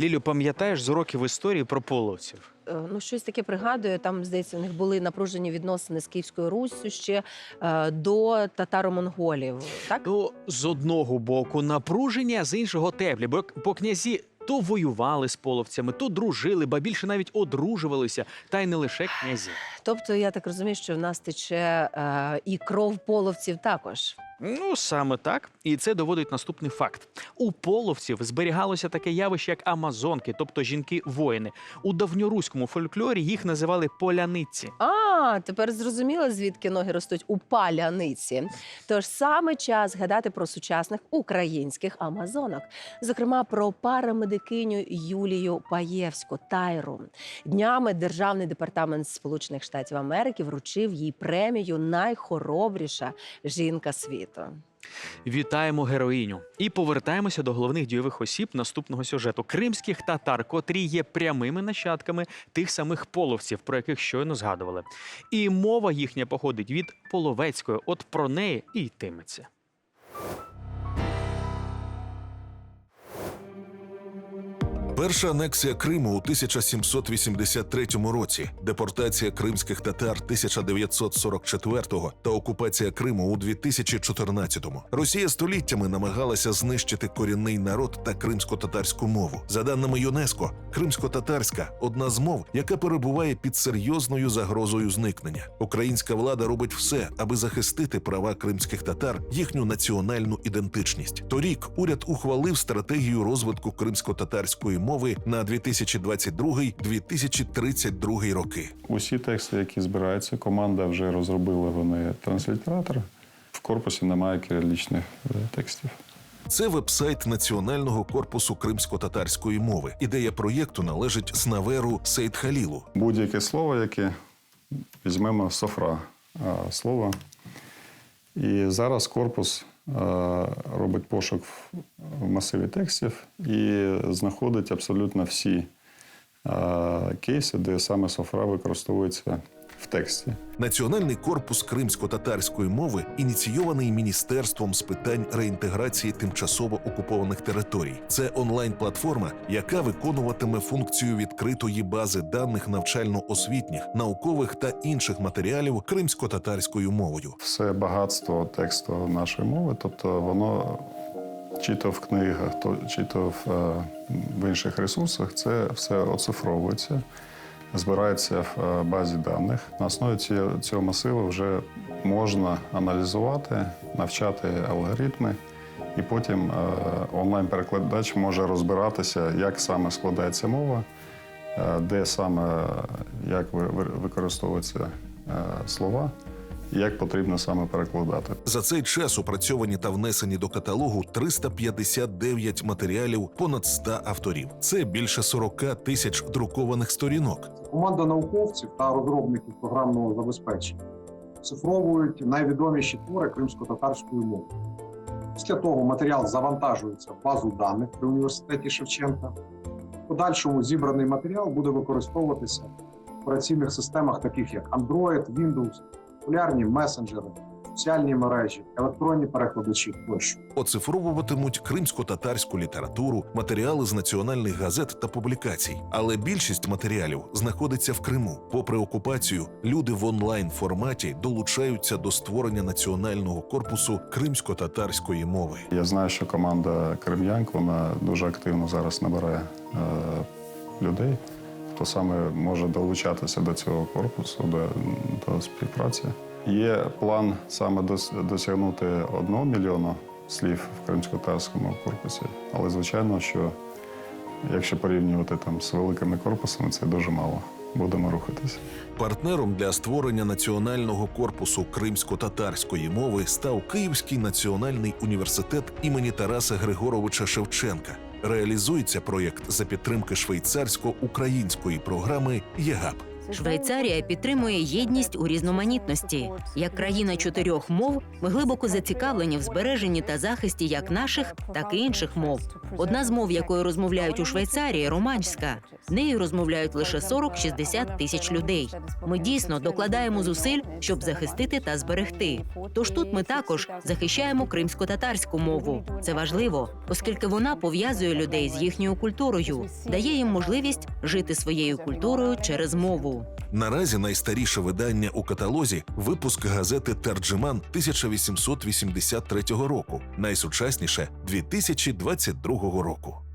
Лілю, пам'ятаєш з уроків історії про половців? Е, Ну, щось таке пригадую. Там, здається, у них були напружені відносини з Київською Руссю ще е, до татаро-монголів. Так? Ну, з одного боку напруження, а з іншого теплі, бо по князі то воювали з половцями, то дружили, ба більше навіть одружувалися, та й не лише князі. Тобто, я так розумію, що в нас тече е, і кров половців також. Ну, саме так. І це доводить наступний факт: у половців зберігалося таке явище, як амазонки, тобто жінки-воїни. У давньоруському фольклорі їх називали поляниці. А, тепер зрозуміло, звідки ноги ростуть у паляниці. Тож саме час гадати про сучасних українських амазонок, зокрема про парамедикиню Юлію Паєвську Тайру. Днями Державний департамент Сполучених Штатів Америки вручив їй премію Найхоробріша жінка світу. Вітаємо героїню і повертаємося до головних дійових осіб наступного сюжету кримських татар, котрі є прямими нащадками тих самих половців, про яких щойно згадували. І мова їхня походить від половецької. От про неї і йтиметься. Перша анексія Криму у 1783 році, депортація кримських татар 1944 та окупація Криму у 2014-му. Росія століттями намагалася знищити корінний народ та кримсько-татарську мову. За даними ЮНЕСКО, кримсько-татарська одна з мов, яка перебуває під серйозною загрозою зникнення. Українська влада робить все, аби захистити права кримських татар, їхню національну ідентичність. Торік уряд ухвалив стратегію розвитку кримсько-татарської мови на 2022-2032 роки. Усі тексти, які збираються, команда вже розробила вони транслітератор. В корпусі немає кирилічних е, текстів. Це вебсайт Національного корпусу кримсько-татарської мови. Ідея проєкту належить снаверу Сейдхалілу. Будь-яке слово, яке візьмемо софра слово. І зараз корпус робить пошук в- масиві текстів і знаходить абсолютно всі кейси, де саме софра використовується тексті. Національний корпус кримсько-татарської мови ініційований міністерством з питань реінтеграції тимчасово окупованих територій. Це онлайн-платформа, яка виконуватиме функцію відкритої бази даних навчально-освітніх, наукових та інших матеріалів кримсько-татарською мовою. все багатство тексту нашої мови, тобто воно чи то в книгах, то чи то в, е, в інших ресурсах, це все оцифровується, збирається в е, базі даних. На основі цього, масиву вже можна аналізувати, навчати алгоритми. І потім е, онлайн-перекладач може розбиратися, як саме складається мова, е, де саме як ви- ви- використовуються слова, як потрібно саме перекладати. За цей час опрацьовані та внесені до каталогу 359 матеріалів, понад 100 авторів. Це більше 40 тисяч друкованих сторінок. Команда науковців та розробників програмного забезпечення цифровують найвідоміші твори кримсько-татарської мови. Після того матеріал завантажується в базу даних при університеті Шевченка. В подальшому зібраний матеріал буде використовуватися в операційних системах, таких як Android, Windows, популярні месенджери, соціальні мережі, електронні перекладачі тощо. Оцифровуватимуть кримсько-татарську літературу, матеріали з національних газет та публікацій. Але більшість матеріалів знаходиться в Криму. Попри окупацію, люди в онлайн форматі долучаються до створення національного корпусу кримсько-татарської мови. Я знаю, що команда Крем'янк вона дуже активно зараз набирає е, людей, хто саме може долучатися до цього корпусу, до, до співпраці. Є план саме досягнути одного мільйона слів в кримсько-татарському корпусі, але звичайно, що якщо порівнювати там з великими корпусами, це дуже мало. Будемо рухатися. Партнером для створення національного корпусу кримсько-татарської мови став Київський національний університет імені Тараса Григоровича Шевченка. Реалізується проєкт за підтримки швейцарсько-української програми ЄГАП. Швейцарія підтримує єдність у різноманітності. Як країна чотирьох мов, ми глибоко зацікавлені в збереженні та захисті як наших, так і інших мов. Одна з мов, якою розмовляють у Швейцарії, романська. Нею розмовляють лише 40-60 тисяч людей. Ми дійсно докладаємо зусиль, щоб захистити та зберегти. Тож тут ми також захищаємо кримсько-татарську мову. Це важливо, оскільки вона пов'язує людей з їхньою культурою, дає їм можливість жити своєю культурою через мову. Наразі найстаріше видання у каталозі випуск газети Терджиман 1883 року, найсучасніше 2022 року.